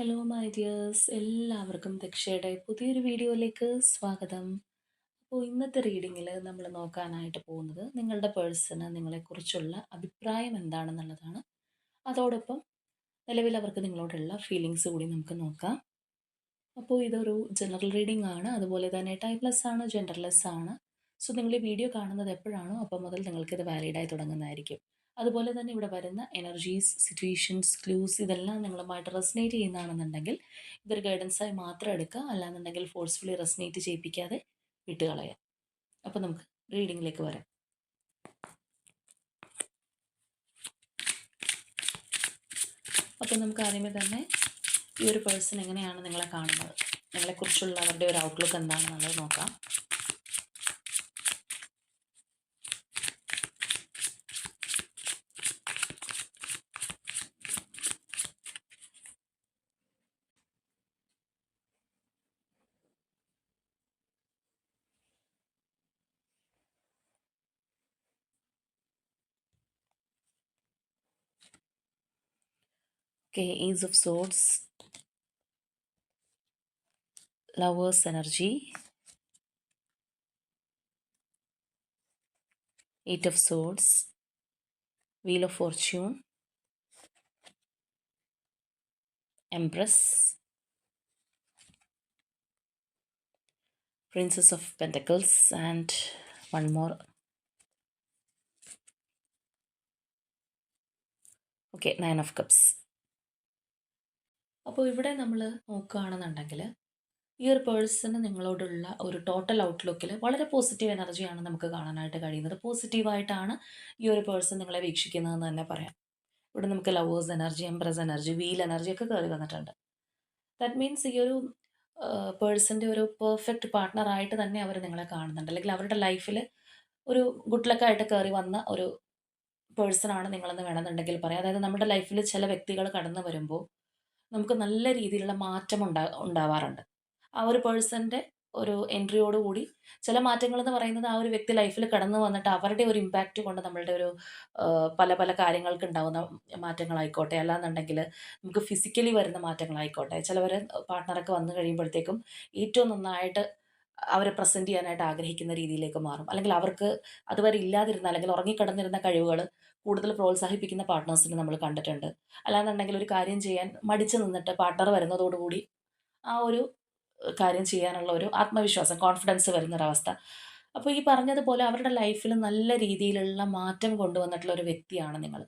Hello my dears എല്ലാവർക്കും ദക്ഷയുടെ പുതിയൊരു വീഡിയോയിലേക്ക് സ്വാഗതം. അപ്പോൾ ഇന്നത്തെ റീഡിങ്ങിൽ നമ്മൾ നോക്കാനായിട്ട് പോകുന്നത് നിങ്ങളുടെ പേഴ്സണ് നിങ്ങളെക്കുറിച്ചുള്ള അഭിപ്രായം എന്താണെന്നുള്ളതാണ്. അതോടൊപ്പം നിലവിൽ അവർക്ക് നിങ്ങളോടുള്ള ഫീലിങ്സ് കൂടി നമുക്ക് നോക്കാം. അപ്പോൾ ഇതൊരു ജനറൽ റീഡിംഗ് ആണ്. അതുപോലെ തന്നെ ടൈപ്ലെസ് ആണ് ജെൻഡർലെസ് ആണ്. സോ നിങ്ങൾ ഈ വീഡിയോ കാണുന്നത് എപ്പോഴാണോ അപ്പോൾ മുതൽ നിങ്ങൾക്കിത് വാലിഡായി തുടങ്ങുന്നതായിരിക്കും. അതുപോലെ തന്നെ ഇവിടെ വരുന്ന എനർജീസ് സിറ്റുവേഷൻസ് ക്ലൂസ് ഇതെല്ലാം നിങ്ങളുമായിട്ട് റെസനേറ്റ് ചെയ്യുന്നതാണെന്നുണ്ടെങ്കിൽ ഇതൊരു ഗൈഡൻസായി മാത്രം എടുക്കുക. അല്ലാന്നുണ്ടെങ്കിൽ ഫോഴ്സ്ഫുള്ളി റെസനേറ്റ് ചെയ്യിപ്പിക്കാതെ വിട്ടുകളയാം അപ്പോൾ നമുക്ക് റീഡിങ്ങിലേക്ക് വരാം. അപ്പോൾ നമുക്ക് ആദ്യമേ തന്നെ ഈ ഒരു പേഴ്സൺ എങ്ങനെയാണ് നിങ്ങളെ കാണുന്നത്? നിങ്ങളെക്കുറിച്ചുള്ള അവരുടെ ഒരു ഔട്ട്ലുക്ക് എന്താണെന്നുള്ളത് നോക്കാം. Okay, Ace of Swords, Lover's Energy, Eight of Swords, Wheel of Fortune, Empress, Princess of Pentacles, and one more. Okay, Nine of Cups. അപ്പോൾ ഇവിടെ നമ്മൾ നോക്കുകയാണെന്നുണ്ടെങ്കിൽ ഈ ഒരു പേഴ്സണ് നിങ്ങളോടുള്ള ഒരു ടോട്ടൽ ഔട്ട്ലുക്കിൽ വളരെ പോസിറ്റീവ് എനർജിയാണ് നമുക്ക് കാണാനായിട്ട് കഴിയുന്നത്. പോസിറ്റീവായിട്ടാണ് ഈ ഒരു പേഴ്സൺ നിങ്ങളെ വീക്ഷിക്കുന്നതെന്ന് തന്നെ പറയാം. ഇവിടെ നമുക്ക് lovers energy empress energy wheel energy ഒക്കെ കയറി വന്നിട്ടുണ്ട്. ദാറ്റ് മീൻസ് ഈ ഒരു പേഴ്സന്റെ ഒരു പെർഫെക്റ്റ് പാർട്ട്ണറായിട്ട് തന്നെ അവർ നിങ്ങളെ കാണുന്നുണ്ട്. അല്ലെങ്കിൽ അവരുടെ ലൈഫിൽ ഒരു ഗുഡ് ലക്കായിട്ട് കയറി വന്ന ഒരു പേഴ്സണാണ് നിങ്ങളെന്ന് വേണമെന്നുണ്ടെങ്കിൽ പറയാം. അതായത് നമ്മുടെ ലൈഫിൽ ചില വ്യക്തികൾ കടന്നു വരുമ്പോൾ നമുക്ക് നല്ല രീതിയിലുള്ള മാറ്റം ഉണ്ടാ ഉണ്ടാവാറുണ്ട്. ആ ഒരു പേഴ്സന്റെ ഒരു എൻട്രിയോടുകൂടി ചില മാറ്റങ്ങൾ എന്ന് പറയുന്നത് ആ ഒരു വ്യക്തി ലൈഫിൽ കടന്നു വന്നിട്ട് അവരുടെ ഒരു ഇമ്പാക്റ്റ് കൊണ്ട് നമ്മളുടെ ഒരു പല പല കാര്യങ്ങൾക്ക് ഉണ്ടാകുന്ന മാറ്റങ്ങളായിക്കോട്ടെ. അല്ലാന്നുണ്ടെങ്കിൽ നമുക്ക് ഫിസിക്കലി വരുന്ന മാറ്റങ്ങളായിക്കോട്ടെ. ചിലവർ പാർട്ട്ണറൊക്കെ വന്നു കഴിയുമ്പോഴത്തേക്കും ഏറ്റവും നന്നായിട്ട് അവരെ പ്രസന്റ് ചെയ്യാനായിട്ട് ആഗ്രഹിക്കുന്ന രീതിയിലേക്ക് മാറും. അല്ലെങ്കിൽ അവർക്ക് അതുവരെ ഇല്ലാതിരുന്ന അല്ലെങ്കിൽ ഉറങ്ങിക്കിടന്നിരുന്ന കഴിവുകൾ കൂടുതൽ പ്രോത്സാഹിപ്പിക്കുന്ന പാർട്ട്നേഴ്സിനെ നമ്മൾ കണ്ടിട്ടുണ്ട്. അല്ലാന്നുണ്ടെങ്കിൽ ഒരു കാര്യം ചെയ്യാൻ മടിച്ചു നിന്നിട്ട് പാർട്ട്ണർ വരുന്നതോടുകൂടി ആ ഒരു കാര്യം ചെയ്യാനുള്ള ഒരു ആത്മവിശ്വാസം കോൺഫിഡൻസ് വരുന്നൊരവസ്ഥ. അപ്പോൾ ഈ പറഞ്ഞതുപോലെ അവരുടെ ലൈഫിൽ നല്ല രീതിയിലുള്ള മാറ്റം കൊണ്ടുവന്നിട്ടുള്ള ഒരു വ്യക്തിയാണ് നിങ്ങൾ.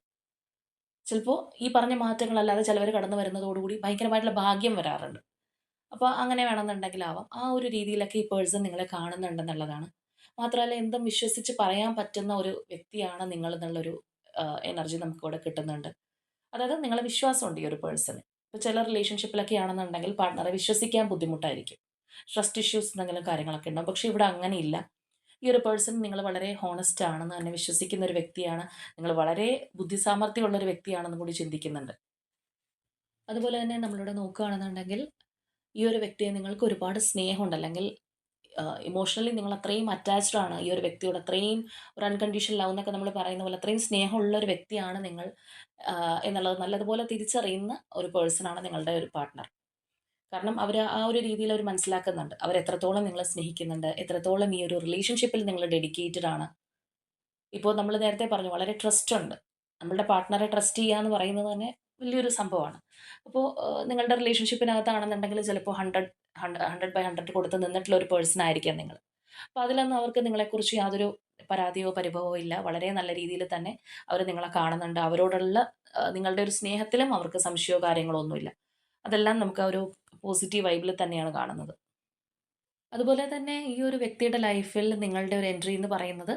ചിലപ്പോൾ ഈ പറഞ്ഞ മാറ്റങ്ങളല്ലാതെ ചിലവർ കടന്നു വരുന്നതോടുകൂടി ഭയങ്കരമായിട്ടുള്ള ഭാഗ്യം വരാറുണ്ട്. അപ്പോൾ അങ്ങനെ വേണമെന്നുണ്ടെങ്കിലാവാം ആ ഒരു രീതിയിലൊക്കെ ഈ പേഴ്സൺ നിങ്ങളെ കാണുന്നുണ്ടെന്നുള്ളതാണ്. മാത്രമല്ല എന്തും വിശ്വസിച്ച് പറയാൻ പറ്റുന്ന ഒരു വ്യക്തിയാണ് നിങ്ങൾ എന്നുള്ളൊരു എനർജി നമുക്കിവിടെ കിട്ടുന്നുണ്ട്. അതായത് നിങ്ങളെ വിശ്വാസമുണ്ട് ഈ ഒരു പേഴ്സണ് ഇപ്പോൾ ചില റിലേഷൻഷിപ്പിലൊക്കെ ആണെന്നുണ്ടെങ്കിൽ പാർട്ട്ണറെ വിശ്വസിക്കാൻ ബുദ്ധിമുട്ടായിരിക്കും. ട്രസ്റ്റ് ഇഷ്യൂസ് എന്തെങ്കിലും കാര്യങ്ങളൊക്കെ ഉണ്ടാവും. പക്ഷേ ഇവിടെ അങ്ങനെയില്ല ഈ ഒരു പേഴ്സൺ നിങ്ങൾ വളരെ ഹോണസ്റ്റ് ആണെന്ന് തന്നെ വിശ്വസിക്കുന്ന ഒരു വ്യക്തിയാണ്. നിങ്ങൾ വളരെ ബുദ്ധിസാമർഥ്യമുള്ള ഒരു വ്യക്തിയാണെന്ന് കൂടി ചിന്തിക്കുന്നുണ്ട്. അതുപോലെ തന്നെ നമ്മളിവിടെ നോക്കുകയാണെന്നുണ്ടെങ്കിൽ ഈ ഒരു വ്യക്തിയെ നിങ്ങൾക്ക് ഒരുപാട് സ്നേഹമുണ്ട്. അല്ലെങ്കിൽ ഇമോഷണലി നിങ്ങൾ അത്രയും അറ്റാച്ച്ഡ് ആണ് ഈ ഒരു വ്യക്തിയോട്. അത്രയും ഒരു അൺകണ്ടീഷണൽ ലവ് എന്നൊക്കെ നമ്മൾ പറയുന്ന പോലെ അത്രയും സ്നേഹമുള്ള ഒരു വ്യക്തിയാണ് നിങ്ങൾ എന്നുള്ളത് നല്ലതുപോലെ തിരിച്ചറിയുന്ന ഒരു പേഴ്സണാണ് നിങ്ങളുടെ ഒരു പാർട്ട്ണർ കാരണം അവർ ആ ഒരു രീതിയിൽ അവർ മനസ്സിലാക്കുന്നുണ്ട്. അവർ എത്രത്തോളം നിങ്ങളെ സ്നേഹിക്കുന്നുണ്ട്. എത്രത്തോളം ഈ ഒരു റിലേഷൻഷിപ്പിൽ നിങ്ങൾ ഡെഡിക്കേറ്റഡ് ആണ്. ഇപ്പോൾ നമ്മൾ നേരത്തെ പറഞ്ഞു വളരെ ട്രസ്റ്റ് ഉണ്ട്. നമ്മളുടെ പാർട്ട്ണറെ ട്രസ്റ്റ് ചെയ്യുക എന്ന് പറയുന്നത് തന്നെ വലിയൊരു സംഭവമാണ്. അപ്പോൾ നിങ്ങളുടെ റിലേഷൻഷിപ്പിനകത്താണെന്നുണ്ടെങ്കിൽ ചിലപ്പോൾ ഹൺഡ്രഡ് ഹൺഡ്രഡ് ബൈ ഹൺഡ്രഡ് കൊടുത്ത് നിന്നിട്ടുള്ള ഒരു പേഴ്സൺ ആയിരിക്കാം നിങ്ങൾ അപ്പോൾ അതിലൊന്നും അവർക്ക് നിങ്ങളെക്കുറിച്ച് യാതൊരു പരാതിയോ പരിഭവമോ ഇല്ല. വളരെ നല്ല രീതിയിൽ തന്നെ അവർ നിങ്ങളെ കാണുന്നുണ്ട്. അവരോടുള്ള നിങ്ങളുടെ ഒരു സ്നേഹത്തിലും അവർക്ക് സംശയമോ കാര്യങ്ങളോ ഒന്നുമില്ല. അതെല്ലാം നമുക്ക് ആ ഒരു പോസിറ്റീവ് വൈബിൽ തന്നെയാണ് കാണുന്നത്. അതുപോലെ തന്നെ ഈ ഒരു വ്യക്തിയുടെ ലൈഫിൽ നിങ്ങളുടെ ഒരു എൻട്രി എന്ന് പറയുന്നത്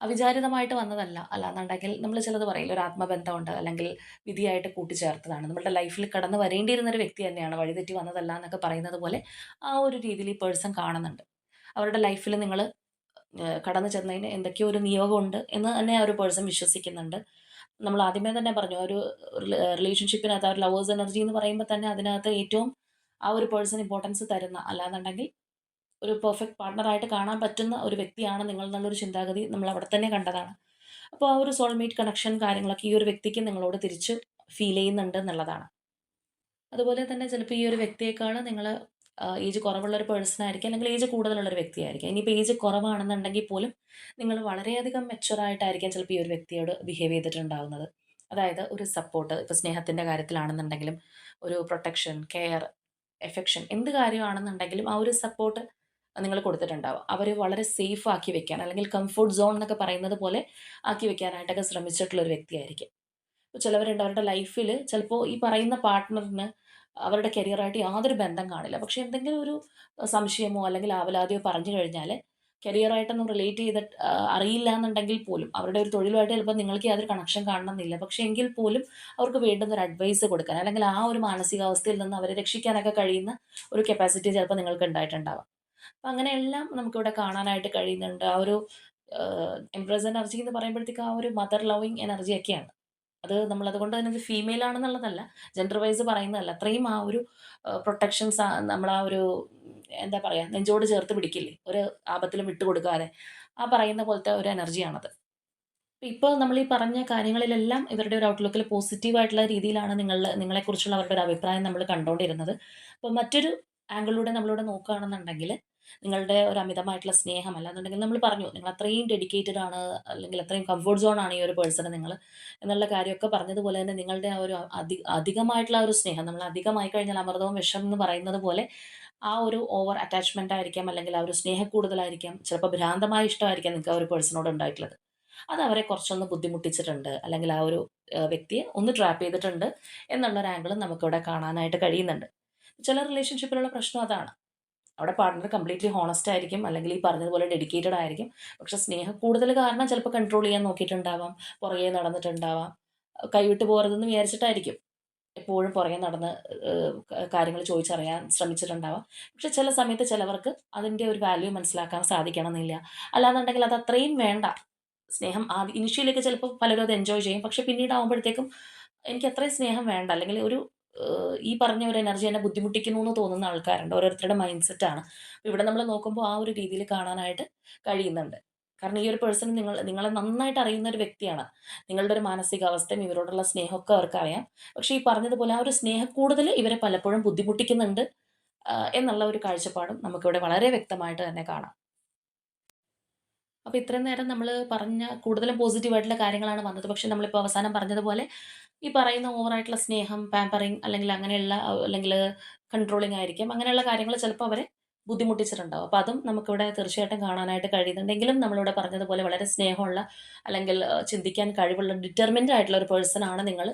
അവിചാരിതമായിട്ട് വന്നതല്ല. അല്ലാന്നുണ്ടെങ്കിൽ നമ്മൾ ചിലത് പറയില്ല ഒരു ആത്മബന്ധമുണ്ട് അല്ലെങ്കിൽ വിധിയായിട്ട് കൂട്ടിച്ചേർത്തതാണ്. നമ്മുടെ ലൈഫിൽ കടന്നു വരേണ്ടിയിരുന്ന ഒരു വ്യക്തി തന്നെയാണ് വഴിതെറ്റി വന്നതല്ല എന്നൊക്കെ പറയുന്നത് പോലെ ആ ഒരു രീതിയിൽ ഈ പേഴ്സൺ കാണുന്നുണ്ട്. അവരുടെ ലൈഫിൽ നിങ്ങൾ കടന്നു ചെന്നതിന് എന്തൊക്കെയോ ഒരു നിയോഗമുണ്ട് എന്ന് തന്നെ ആ ഒരു പേഴ്സൺ വിശ്വസിക്കുന്നുണ്ട്. നമ്മൾ ആദ്യമേ തന്നെ പറഞ്ഞു ഒരു റിലേഷൻഷിപ്പിനകത്ത് ആ ഒരു ലവേഴ്സ് എനർജി എന്ന് പറയുമ്പോൾ തന്നെ അതിനകത്ത് ഏറ്റവും ആ ഒരു പേഴ്സൺ ഇമ്പോർട്ടൻസ് തരുന്ന അല്ലാന്നുണ്ടെങ്കിൽ ഒരു പെർഫെക്റ്റ് പാർട്ട്ണറായിട്ട് കാണാൻ പറ്റുന്ന ഒരു വ്യക്തിയാണ് നിങ്ങൾ എന്നുള്ളൊരു ചിന്താഗതി നമ്മൾ അവിടെ തന്നെ കണ്ടതാണ്. അപ്പോൾ ആ ഒരു സോൾമേറ്റ് കണക്ഷൻ കാര്യങ്ങളൊക്കെ ഈ ഒരു വ്യക്തിക്ക് നിങ്ങളോട് തിരിച്ച് ഫീൽ ചെയ്യുന്നുണ്ട് എന്നുള്ളതാണ്. അതുപോലെ തന്നെ ചിലപ്പോൾ ഈ ഒരു വ്യക്തിയേക്കാൾ നിങ്ങൾ ഏജ് കുറവുള്ള ഒരു പേഴ്സൺ ആയിരിക്കും അല്ലെങ്കിൽ ഏജ് കൂടുതലുള്ള ഒരു വ്യക്തിയായിരിക്കും. ഇനിയിപ്പോൾ ഏജ് കുറവാണെന്നുണ്ടെങ്കിൽ പോലും നിങ്ങൾ വളരെയധികം മെച്ചുറായിട്ടായിരിക്കും ചിലപ്പോൾ ഈ ഒരു വ്യക്തിയോട് ബിഹേവ് ചെയ്തിട്ടുണ്ടാവുന്നത്. അതായത് ഒരു സപ്പോർട്ട് ഇപ്പോൾ സ്നേഹത്തിന്റെ കാര്യത്തിലാണെന്നുണ്ടെങ്കിലും ഒരു പ്രൊട്ടക്ഷൻ കെയർ എഫെക്ഷൻ എന്ത് കാര്യമാണെന്നുണ്ടെങ്കിലും ആ ഒരു സപ്പോർട്ട് നിങ്ങൾ കൊടുത്തിട്ടുണ്ടാവും. അവർ വളരെ സേഫ് ആക്കി വെക്കാൻ അല്ലെങ്കിൽ കംഫർട്ട് സോൺ എന്നൊക്കെ പറയുന്നത് പോലെ ആക്കി വെക്കാനായിട്ടൊക്കെ ശ്രമിച്ചിട്ടുള്ള ഒരു വ്യക്തിയായിരിക്കും. ഇപ്പോൾ ചിലവരുണ്ട് അവരുടെ ലൈഫിൽ ചിലപ്പോൾ ഈ പറയുന്ന പാർട്ട്ണറിന് അവരുടെ കരിയറായിട്ട് യാതൊരു ബന്ധം കാണില്ല. പക്ഷേ എന്തെങ്കിലും ഒരു സംശയമോ അല്ലെങ്കിൽ ആവലാതിയോ പറഞ്ഞു കഴിഞ്ഞാൽ കരിയറായിട്ടൊന്നും റിലേറ്റ് ചെയ്ത് അറിയില്ല എന്നുണ്ടെങ്കിൽ പോലും അവരുടെ ഒരു തൊഴിലുമായിട്ട് ചിലപ്പോൾ നിങ്ങൾക്ക് യാതൊരു കണക്ഷൻ കാണണമെന്നില്ല. പക്ഷെ എങ്കിൽ പോലും അവർക്ക് വേണ്ടുന്ന ഒരു അഡ്വൈസ് കൊടുക്കാൻ അല്ലെങ്കിൽ ആ ഒരു മാനസികാവസ്ഥയിൽ നിന്ന് അവരെ രക്ഷിക്കാനൊക്കെ കഴിയുന്ന ഒരു കപ്പാസിറ്റി ചിലപ്പോൾ നിങ്ങൾക്ക് ഉണ്ടായിട്ടുണ്ടാവാം. അപ്പം അങ്ങനെയെല്ലാം നമുക്കിവിടെ കാണാനായിട്ട് കഴിയുന്നുണ്ട്. ആ ഒരു എംപ്രസ് എനർജി എന്ന് പറയുമ്പോഴത്തേക്ക് ആ ഒരു മദർ ലവിങ് എനർജി എനർജിയൊക്കെയാണ് അത് നമ്മൾ അതുകൊണ്ട് തന്നെ ഫീമെയിൽ ആണെന്നുള്ളതല്ല ജെൻഡർ വൈസ് പറയുന്നതല്ല. അത്രയും ആ ഒരു പ്രൊട്ടക്ഷൻസ് നമ്മൾ ആ ഒരു എന്താ പറയുക നെഞ്ചോട് ചേർത്ത് പിടിക്കില്ലേ? ഒരു ആപത്തിലും വിട്ടുകൊടുക്കാതെ ആ പറയുന്ന പോലത്തെ ഒരു എനർജിയാണത് ഇപ്പോൾ നമ്മൾ ഈ പറഞ്ഞ കാര്യങ്ങളിലെല്ലാം ഇവരുടെ ഒരു ഔട്ട്ലുക്കിൽ പോസിറ്റീവായിട്ടുള്ള രീതിയിലാണ് നിങ്ങൾ നിങ്ങളെക്കുറിച്ചുള്ള അവരുടെ ഒരു അഭിപ്രായം നമ്മൾ കണ്ടുകൊണ്ടിരുന്നത് അപ്പോൾ മറ്റൊരു ആംഗിളിലൂടെ നമ്മളിവിടെ നോക്കുകയാണെന്നുണ്ടെങ്കിൽ നിങ്ങളുടെ ഒരു അമിതമായിട്ടുള്ള സ്നേഹം അല്ലാന്നുണ്ടെങ്കിൽ നമ്മൾ പറഞ്ഞു നിങ്ങൾ അത്രയും ഡെഡിക്കേറ്റഡ് ആണ് അല്ലെങ്കിൽ അത്രയും കംഫർട്ട് സോൺ ആണ് ഈ ഒരു പേഴ്സണ് നിങ്ങൾ എന്നുള്ള കാര്യമൊക്കെ പറഞ്ഞതുപോലെ തന്നെ നിങ്ങളുടെ ആ ഒരു അധി അധികമായിട്ടുള്ള ഒരു സ്നേഹം നമ്മൾ അധികമായി കഴിഞ്ഞാൽ അമൃതവും വിഷം എന്ന് പറയുന്നത് പോലെ ആ ഒരു ഓവർ അറ്റാച്ച്മെന്റ് ആയിരിക്കാം അല്ലെങ്കിൽ ആ ഒരു സ്നേഹക്കൂടുതലായിരിക്കാം ചിലപ്പോൾ ഭ്രാന്തമായ ഇഷ്ടമായിരിക്കാം നിങ്ങൾക്ക് ആ ഒരു പേഴ്സണോട് ഉണ്ടായിട്ടുള്ളത്. അത് അവരെ കുറച്ചൊന്ന് ബുദ്ധിമുട്ടിച്ചിട്ടുണ്ട് അല്ലെങ്കിൽ ആ ഒരു വ്യക്തിയെ ഒന്ന് ട്രാപ്പ് ചെയ്തിട്ടുണ്ട് എന്നുള്ള ഒരു ആംഗിളും നമുക്കിവിടെ കാണാനായിട്ട് കഴിയുന്നുണ്ട്. ചില റിലേഷൻഷിപ്പിലുള്ള പ്രശ്നം അതാണ്. അവിടെ പാർട്ട്ണർ കംപ്ലീറ്റ്ലി ഹോണസ്റ്റ് ആയിരിക്കും അല്ലെങ്കിൽ ഈ പറഞ്ഞതുപോലെ ഡെഡിക്കേറ്റഡ് ആയിരിക്കും. പക്ഷെ സ്നേഹം കൂടുതൽ കാരണം ചിലപ്പോൾ കൺട്രോൾ ചെയ്യാൻ നോക്കിയിട്ടുണ്ടാവാം പുറകെ നടന്നിട്ടുണ്ടാവാം. കൈവിട്ട് പോകരുതെന്ന് വിചാരിച്ചിട്ടായിരിക്കും എപ്പോഴും പുറകെ നടന്ന് കാര്യങ്ങൾ ചോദിച്ചറിയാൻ ശ്രമിച്ചിട്ടുണ്ടാവാം. പക്ഷെ ചില സമയത്ത് ചിലവർക്ക് അതിന്റെ ഒരു വാല്യൂ മനസ്സിലാക്കാൻ സാധിക്കണമെന്നില്ല. അല്ലാന്നുണ്ടെങ്കിൽ അത് അത്രയും വേണ്ട. സ്നേഹം ആദ്യം ഇനിഷ്യലൊക്കെ ചിലപ്പോൾ പലരും അത് എൻജോയ് ചെയ്യും. പക്ഷെ പിന്നീട് ആകുമ്പോഴത്തേക്കും എനിക്ക് അത്രയും സ്നേഹം വേണ്ട. അല്ലെങ്കിൽ ഒരു ഈ പറഞ്ഞ ഒരു എനർജി എന്നെ ബുദ്ധിമുട്ടിക്കുന്നു എന്ന് തോന്നുന്ന ആൾക്കാരുണ്ട്. ഓരോരുത്തരുടെ മൈൻഡ് സെറ്റാണ് ഇവിടെ നമ്മൾ നോക്കുമ്പോൾ ആ ഒരു രീതിയിൽ കാണാനായിട്ട് കഴിയുന്നുണ്ട്. കാരണം ഈ ഒരു പേഴ്സൺ നിങ്ങൾ നിങ്ങളെ നന്നായിട്ട് അറിയുന്ന ഒരു വ്യക്തിയാണ്. നിങ്ങളുടെ ഒരു മാനസികാവസ്ഥയും ഇവരോടുള്ള സ്നേഹമൊക്കെ അവർക്ക് അറിയാം പക്ഷേ ഈ പറഞ്ഞതുപോലെ ആ ഒരു സ്നേഹം കൂടുതൽ ഇവരെ പലപ്പോഴും ബുദ്ധിമുട്ടിക്കുന്നുണ്ട് എന്നുള്ള ഒരു കാഴ്ചപ്പാടും നമുക്കിവിടെ വളരെ വ്യക്തമായിട്ട് തന്നെ കാണാം. അപ്പോൾ ഇത്രയും നേരം നമ്മൾ പറഞ്ഞ കൂടുതലും പോസിറ്റീവായിട്ടുള്ള കാര്യങ്ങളാണ് വന്നത്. പക്ഷേ നമ്മളിപ്പോൾ അവസാനം പറഞ്ഞതുപോലെ ഈ പറയുന്ന ഓവറായിട്ടുള്ള സ്നേഹം പാമ്പറിങ് അല്ലെങ്കിൽ അങ്ങനെയുള്ള അല്ലെങ്കിൽ കൺട്രോളിങ് ആയിരിക്കും. അങ്ങനെയുള്ള കാര്യങ്ങൾ ചിലപ്പോൾ അവരെ ബുദ്ധിമുട്ടിച്ചിട്ടുണ്ടാവും. അപ്പോൾ അതും നമുക്കിവിടെ തീർച്ചയായിട്ടും കാണാനായിട്ട് കഴിയുന്നുണ്ടെങ്കിലും നമ്മളിവിടെ പറഞ്ഞതുപോലെ വളരെ സ്നേഹമുള്ള അല്ലെങ്കിൽ ചിന്തിക്കാൻ കഴിവുള്ള ഡിറ്റർമിൻഡ് ആയിട്ടുള്ള ഒരു പേഴ്സൺ ആണ് നിങ്ങൾ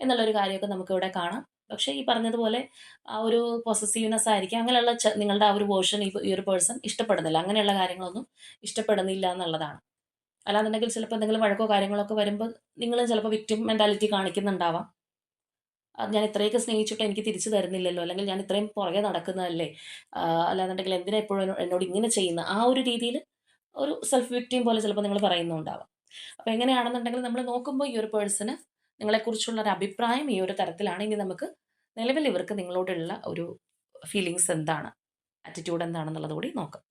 എന്നുള്ളൊരു കാര്യമൊക്കെ നമുക്കിവിടെ കാണാം. പക്ഷേ ഈ പറഞ്ഞതുപോലെ ആ ഒരു പൊസസീവ്നെസ് ആയിരിക്കും. അങ്ങനെയുള്ള നിങ്ങളുടെ ആ ഒരു വേർഷൻ ഈ ഈ ഒരു പേഴ്സൺ ഇഷ്ടപ്പെടുന്നില്ല. അങ്ങനെയുള്ള കാര്യങ്ങളൊന്നും ഇഷ്ടപ്പെടുന്നില്ല എന്നുള്ളതാണ്. അല്ലാന്നുണ്ടെങ്കിൽ ചിലപ്പോൾ എന്തെങ്കിലും വഴക്കോ കാര്യങ്ങളോ ഒക്കെ വരുമ്പോൾ നിങ്ങൾ ചിലപ്പോൾ വിക്ടിം മെന്റാലിറ്റി കാണിക്കുന്നുണ്ടാവാം. അത് ഞാൻ ഇത്രയൊക്കെ സ്നേഹിച്ചിട്ട് എനിക്ക് തിരിച്ചു തരുന്നില്ലല്ലോ. അല്ലെങ്കിൽ ഞാൻ ഇത്രയും പുറകെ നടക്കുന്നതല്ലേ? അല്ലാന്നുണ്ടെങ്കിൽ എന്തിനാ എപ്പോഴും എന്നോട് ഇങ്ങനെ ചെയ്യുന്ന? ആ ഒരു രീതിയിൽ ഒരു സെൽഫ് വിക്ടിം പോലെ ചിലപ്പോൾ നിങ്ങൾ പറയുന്നുണ്ടാവാം. അപ്പോൾ എങ്ങനെയാണെന്നുണ്ടെങ്കിൽ നമ്മൾ നോക്കുമ്പോൾ ഈ ഒരു പേഴ്സണ് നിങ്ങളെക്കുറിച്ചുള്ള ഒരു അഭിപ്രായം ഈ ഒരു തരത്തിലാണ്. ഇനി നമുക്ക് നിലവിൽ ഇവർക്ക് നിങ്ങളോടുള്ള ഒരു ഫീലിങ്സ് എന്താണ്? ആറ്റിറ്റ്യൂഡ് എന്താണെന്നുള്ളത് കൂടി നോക്കാം.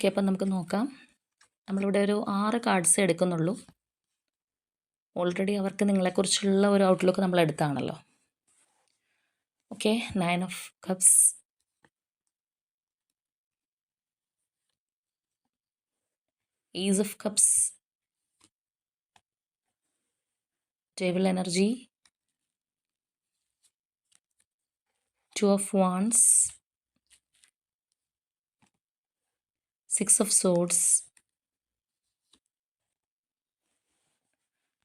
ഓക്കെ അപ്പം നമുക്ക് നോക്കാം. നമ്മളിവിടെ ഒരു ആറ് കാർഡ്സ് എടുക്കുന്നുള്ളൂ. ഓൾറെഡി അവർക്ക് നിങ്ങളെക്കുറിച്ചുള്ള ഒരു ഔട്ട്ലുക്ക് നമ്മൾ എടുത്താണല്ലോ. Okay nine of cups ace of cups table energy two of wands six of swords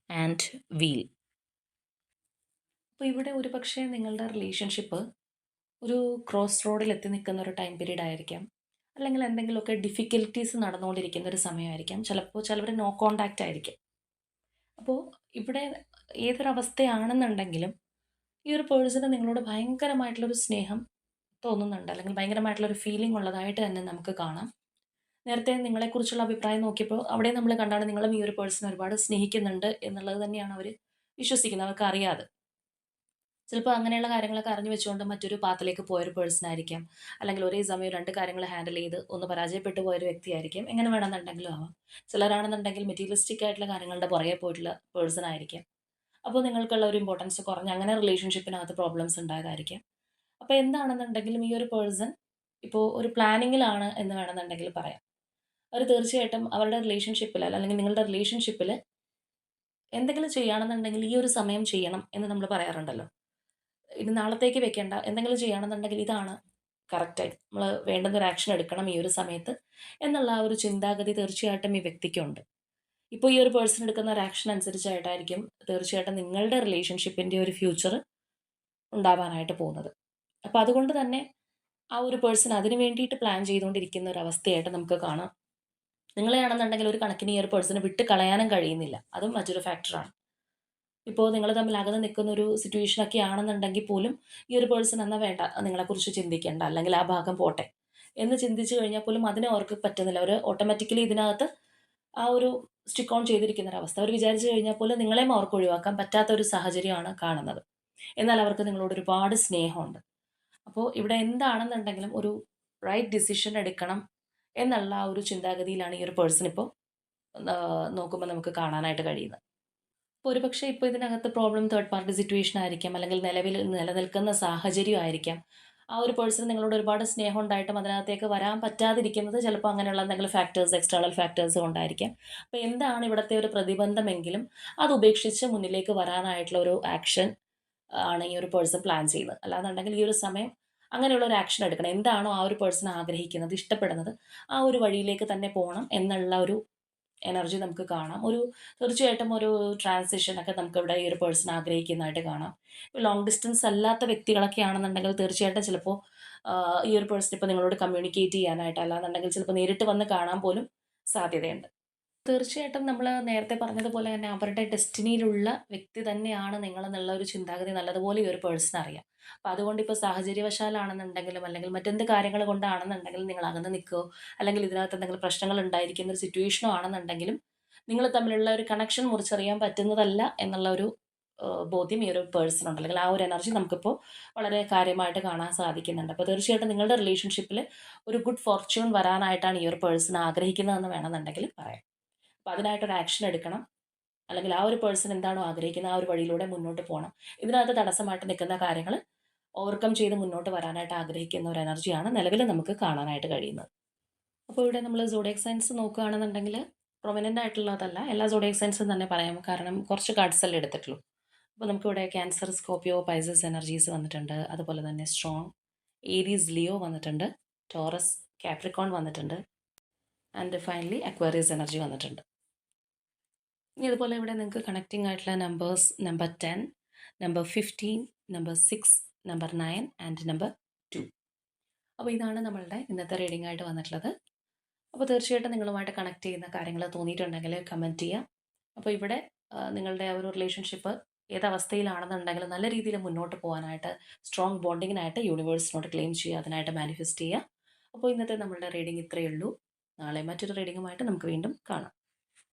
and wheel അപ്പോൾ ഇവിടെ ഒരു പക്ഷേ നിങ്ങളുടെ റിലേഷൻഷിപ്പ് ഒരു ക്രോസ് റോഡിൽ എത്തി നിൽക്കുന്ന ഒരു ടൈം പീരീഡ് ആയിരിക്കാം. അല്ലെങ്കിൽ എന്തെങ്കിലുമൊക്കെ ഡിഫിക്കൽട്ടീസ് നടന്നുകൊണ്ടിരിക്കുന്ന ഒരു സമയമായിരിക്കാം. ചിലപ്പോൾ ചിലവർ നോ കോണ്ടാക്റ്റ് ആയിരിക്കും. അപ്പോൾ ഇവിടെ ഏതൊരവസ്ഥയാണെന്നുണ്ടെങ്കിലും ഈ ഒരു പേഴ്സണ് നിങ്ങളോട് ഭയങ്കരമായിട്ടുള്ളൊരു സ്നേഹം തോന്നുന്നുണ്ട്. അല്ലെങ്കിൽ ഭയങ്കരമായിട്ടുള്ളൊരു ഫീലിംഗ് ഉള്ളതായിട്ട് തന്നെ നമുക്ക് കാണാം. നേരത്തെ നിങ്ങളെക്കുറിച്ചുള്ള അഭിപ്രായം നോക്കിയപ്പോൾ അവിടെ നമ്മൾ കണ്ടാണ് നിങ്ങളും ഈ ഒരു പേഴ്സൺ ഒരുപാട് സ്നേഹിക്കുന്നുണ്ട് എന്നുള്ളത് തന്നെയാണ് അവർ വിശ്വസിക്കുന്നത്. അവർക്ക് അറിയാതെ. ചിലപ്പോൾ അങ്ങനെയുള്ള കാര്യങ്ങളൊക്കെ അറിഞ്ഞു വെച്ചുകൊണ്ട് മറ്റൊരു പാത്തിലേക്ക് പോയൊരു പേഴ്സൺ ആയിരിക്കാം. അല്ലെങ്കിൽ ഒരേ സമയം രണ്ട് കാര്യങ്ങൾ ഹാൻഡിൽ ചെയ്ത് ഒന്ന് പരാജയപ്പെട്ടു പോയൊരു വ്യക്തിയായിരിക്കും എങ്ങനെ വേണമെന്നുണ്ടെങ്കിലും ആവാം. ചിലരാണെന്നുണ്ടെങ്കിൽ മെറ്റീരിയലിസ്റ്റിക് ആയിട്ടുള്ള കാര്യങ്ങളുടെ പുറകെ പോയിട്ടുള്ള പേഴ്സൺ ആയിരിക്കാം. അപ്പോൾ നിങ്ങൾക്കുള്ള ഒരു ഇമ്പോർട്ടൻസ് കുറഞ്ഞ് അങ്ങനെ റിലേഷൻഷിപ്പിനകത്ത് പ്രോബ്ലംസ് ഉണ്ടായതായിരിക്കാം. അപ്പോൾ എന്താണെന്നുണ്ടെങ്കിലും ഈ ഒരു പേഴ്സൺ ഇപ്പോൾ ഒരു പ്ലാനിങ്ങിലാണ് എന്ന് വേണമെന്നുണ്ടെങ്കിൽ പറയാം. അവർ തീർച്ചയായിട്ടും അവരുടെ റിലേഷൻഷിപ്പിൽ അല്ലെങ്കിൽ നിങ്ങളുടെ റിലേഷൻഷിപ്പിൽ എന്തെങ്കിലും ചെയ്യുകയാണെന്നുണ്ടെങ്കിൽ ഈ ഒരു സമയം ചെയ്യണം എന്ന് നമ്മൾ പറയാറുണ്ടല്ലോ. ഇത് നാളത്തേക്ക് വെക്കേണ്ട. എന്തെങ്കിലും ചെയ്യുകയാണെന്നുണ്ടെങ്കിൽ ഇതാണ് കറക്റ്റായിട്ട് നമ്മൾ വേണ്ടുന്ന ഒരു ആക്ഷൻ എടുക്കണം ഈ ഒരു സമയത്ത് എന്നുള്ള ആ ഒരു ചിന്താഗതി തീർച്ചയായിട്ടും ഈ വ്യക്തിക്കുണ്ട്. ഇപ്പോൾ ഈ ഒരു പേഴ്സൺ എടുക്കുന്ന ഒരു ആക്ഷൻ അനുസരിച്ചായിട്ടായിരിക്കും തീർച്ചയായിട്ടും നിങ്ങളുടെ റിലേഷൻഷിപ്പിന്റെ ഒരു ഫ്യൂച്ചർ ഉണ്ടാവാനായിട്ട് പോകുന്നത്. അപ്പോൾ അതുകൊണ്ട് തന്നെ ആ ഒരു പേഴ്സൺ അതിന് വേണ്ടിയിട്ട് പ്ലാൻ ചെയ്തുകൊണ്ടിരിക്കുന്ന ഒരു അവസ്ഥയായിട്ട് നമുക്ക് കാണാം. നിങ്ങളെയാണെന്നുണ്ടെങ്കിൽ ഒരു കണക്കിന് ഈ ഒരു പേഴ്സണെ വിട്ട് കളയാനും കഴിയുന്നില്ല. അതും മറ്റൊരു ഫാക്ടറാണ് ഇപ്പോൾ നിങ്ങൾ തമ്മിൽ അകന്ന് നിൽക്കുന്ന ഒരു സിറ്റുവേഷനൊക്കെ ആണെന്നുണ്ടെങ്കിൽ പോലും ഈ ഒരു പേഴ്സൺ എന്നാൽ വേണ്ട നിങ്ങളെക്കുറിച്ച് ചിന്തിക്കേണ്ട അല്ലെങ്കിൽ ആ ഭാഗം പോട്ടെ എന്ന് ചിന്തിച്ചു കഴിഞ്ഞാൽ പോലും അതിനെ അവർക്ക് പറ്റുന്നില്ല. അവർ ഓട്ടോമാറ്റിക്കലി ഇതിനകത്ത് ആ ഒരു സ്റ്റിക്ക് ഓൺ ചെയ്തിരിക്കുന്ന ഒരവസ്ഥ അവർ വിചാരിച്ചു കഴിഞ്ഞാൽ പോലും നിങ്ങളെയും അവർക്ക് ഒഴിവാക്കാൻ പറ്റാത്ത ഒരു സാഹചര്യമാണ് കാണുന്നത്. എന്നാൽ അവർക്ക് നിങ്ങളോട് ഒരുപാട് സ്നേഹമുണ്ട്. അപ്പോൾ ഇവിടെ എന്താണെന്നുണ്ടെങ്കിലും ഒരു റൈറ്റ് ഡിസിഷൻ എടുക്കണം എന്നുള്ള ആ ഒരു ചിന്താഗതിയിലാണ് ഈ ഒരു പേഴ്സൺ ഇപ്പോൾ നോക്കുമ്പോൾ നമുക്ക് കാണാനായിട്ട് കഴിയുന്നത്. അപ്പോൾ ഒരുപക്ഷെ ഇപ്പോൾ ഇതിനകത്ത് പ്രോബ്ലം തേർഡ് പാർട്ടി സിറ്റുവേഷൻ ആയിരിക്കാം അല്ലെങ്കിൽ നിലവിൽ നിലനിൽക്കുന്ന സാഹചര്യം ആയിരിക്കാം. ആ ഒരു പേഴ്സൺ നിങ്ങളോട് ഒരുപാട് സ്നേഹം ഉണ്ടായിട്ടും അതിനകത്തേക്ക് വരാൻ പറ്റാതിരിക്കുന്നത് ചിലപ്പോൾ അങ്ങനെയുള്ള എന്തെങ്കിലും ഫാക്ടേഴ്സ് എക്സ്റ്റേണൽ ഫാക്ടേഴ്സ് കൊണ്ടായിരിക്കാം. അപ്പോൾ എന്താണ് ഇവിടുത്തെ ഒരു പ്രതിബന്ധമെങ്കിലും അത് ഉപേക്ഷിച്ച് മുന്നിലേക്ക് വരാനായിട്ടുള്ള ഒരു ആക്ഷൻ ആണ് ഈ ഒരു പേഴ്സൺ പ്ലാൻ ചെയ്യുന്നത്. അല്ലാന്നുണ്ടെങ്കിൽ ഈ ഒരു സമയം അങ്ങനെയുള്ള ഒരു ആക്ഷൻ എടുക്കണം. എന്താണോ ആ ഒരു പേഴ്സൺ ആഗ്രഹിക്കുന്നത് ഇഷ്ടപ്പെടുന്നത് ആ ഒരു വഴിയിലേക്ക് തന്നെ പോകണം എന്നുള്ള ഒരു എനർജി നമുക്ക് കാണാം. ഒരു തീർച്ചയായിട്ടും ഒരു ട്രാൻസിഷൻ ഒക്കെ നമുക്ക് ഇവിടെ ഈ ഒരു പേഴ്സൺ ആഗ്രഹിക്കുന്നതായിട്ട് കാണാം. ലോങ് ഡിസ്റ്റൻസ് അല്ലാത്ത വ്യക്തികളൊക്കെ ആണെന്നുണ്ടെങ്കിൽ തീർച്ചയായിട്ടും ചിലപ്പോൾ ഈ ഒരു പേഴ്സൺ ഇപ്പോൾ നിങ്ങളോട് കമ്മ്യൂണിക്കേറ്റ് ചെയ്യാനായിട്ട് അല്ലാന്നുണ്ടെങ്കിൽ ചിലപ്പോൾ നേരിട്ട് വന്ന് കാണാൻ പോലും സാധ്യതയുണ്ട്. തീർച്ചയായിട്ടും നമ്മൾ നേരത്തെ പറഞ്ഞതുപോലെ തന്നെ അവരുടെ ഡെസ്റ്റിനിയിലുള്ള വ്യക്തി തന്നെയാണ് നിങ്ങളെന്നുള്ള ഒരു ചിന്താഗതി നല്ലതുപോലെ ഈ ഒരു പേഴ്സൺ അറിയാം. അപ്പോൾ അതുകൊണ്ട് ഇപ്പോൾ സാഹചര്യവശാലാണെന്നുണ്ടെങ്കിലും അല്ലെങ്കിൽ മറ്റെന്ത് കാര്യങ്ങൾ കൊണ്ടാണെന്നുണ്ടെങ്കിലും നിങ്ങൾ അകന്ന് നിൽക്കുകയോ അല്ലെങ്കിൽ ഇതിനകത്ത് എന്തെങ്കിലും പ്രശ്നങ്ങൾ ഉണ്ടായിരിക്കുന്ന ഒരു സിറ്റുവേഷനോ ആണെന്നുണ്ടെങ്കിലും നിങ്ങൾ തമ്മിലുള്ള ഒരു കണക്ഷൻ മുറിച്ചറിയാൻ പറ്റുന്നതല്ല എന്നുള്ള ഒരു ബോധ്യം ഈ ഒരു പേഴ്സൺ ഉണ്ട്. അല്ലെങ്കിൽ ആ ഒരു എനർജി നമുക്കിപ്പോൾ വളരെ കാര്യമായിട്ട് കാണാൻ സാധിക്കുന്നുണ്ട്. അപ്പോൾ തീർച്ചയായിട്ടും നിങ്ങളുടെ റിലേഷൻഷിപ്പിൽ ഒരു ഗുഡ് ഫോർച്യൂൺ വരാനായിട്ടാണ് ഈ ഒരു പേഴ്സൺ ആഗ്രഹിക്കുന്നതെന്ന് വേണമെന്നുണ്ടെങ്കിൽ പറയാം. അപ്പോൾ അതിനായിട്ടൊരു ആക്ഷൻ എടുക്കണം. അല്ലെങ്കിൽ ആ ഒരു പേഴ്സൺ എന്താണോ ആഗ്രഹിക്കുന്നത് ആ ഒരു വഴിയിലൂടെ മുന്നോട്ട് പോകണം. ഇതിനകത്ത് തടസ്സമായിട്ട് നിൽക്കുന്ന കാര്യങ്ങൾ ഓവർകം ചെയ്ത് മുന്നോട്ട് വരാനായിട്ട് ആഗ്രഹിക്കുന്ന ഒരു എനർജിയാണ് നിലവിൽ നമുക്ക് കാണാനായിട്ട് കഴിയുന്നത്. അപ്പോൾ ഇവിടെ നമ്മൾ സോഡിയക് സയൻസ് നോക്കുകയാണെന്നുണ്ടെങ്കിൽ പ്രൊമിനന്റ് ആയിട്ടുള്ളതല്ല എല്ലാ സോഡിയക് സയൻസും തന്നെ പറയാം. കാരണം കുറച്ച് കാർഡ്സ് അല്ലേ എടുത്തിട്ടുള്ളൂ. അപ്പോൾ നമുക്കിവിടെ ക്യാൻസർ സ്കോപ്പിയോ പൈസസ് എനർജീസ് വന്നിട്ടുണ്ട്. അതുപോലെ തന്നെ സ്ട്രോങ് ഏരീസ് ലിയോ വന്നിട്ടുണ്ട്. ടോറസ് കാപ്രിക്കോൺ വന്നിട്ടുണ്ട്. ആൻഡ് ഫൈനലി അക്വേറിയസ് എനർജി വന്നിട്ടുണ്ട്. ഇനി അതുപോലെ ഇവിടെ നിങ്ങൾക്ക് കണക്റ്റിംഗ് ആയിട്ടുള്ള numbers number ten number fifteen number six number nine and number two അപ്പോൾ ഇതാണ് നമ്മളുടെ ഇന്നത്തെ റീഡിംഗ് ആയിട്ട് വന്നിട്ടുള്ളത്. അപ്പോൾ തീർച്ചയായിട്ടും നിങ്ങളുമായിട്ട് കണക്ട് ചെയ്യുന്ന കാര്യങ്ങൾ തോന്നിയിട്ടുണ്ടെങ്കിൽ കമന്റ് ചെയ്യാം. അപ്പോൾ ഇവിടെ നിങ്ങളുടെ ഒരു റിലേഷൻഷിപ്പ് ഏതവസ്ഥയിലാണെന്നുണ്ടെങ്കിലും നല്ല രീതിയിൽ മുന്നോട്ട് പോകാനായിട്ട് സ്ട്രോങ് ബോണ്ടിങ്ങിനായിട്ട് യൂണിവേഴ്സിനോട് ക്ലെയിം ചെയ്യുക അതിനായിട്ട് മാനിഫെസ്റ്റ് ചെയ്യുക. അപ്പോൾ ഇന്നത്തെ നമ്മളുടെ റീഡിംഗ് ഇത്രയേ ഉള്ളൂ. നാളെ മറ്റൊരു റീഡിങ്ങുമായിട്ട് നമുക്ക് വീണ്ടും കാണാം.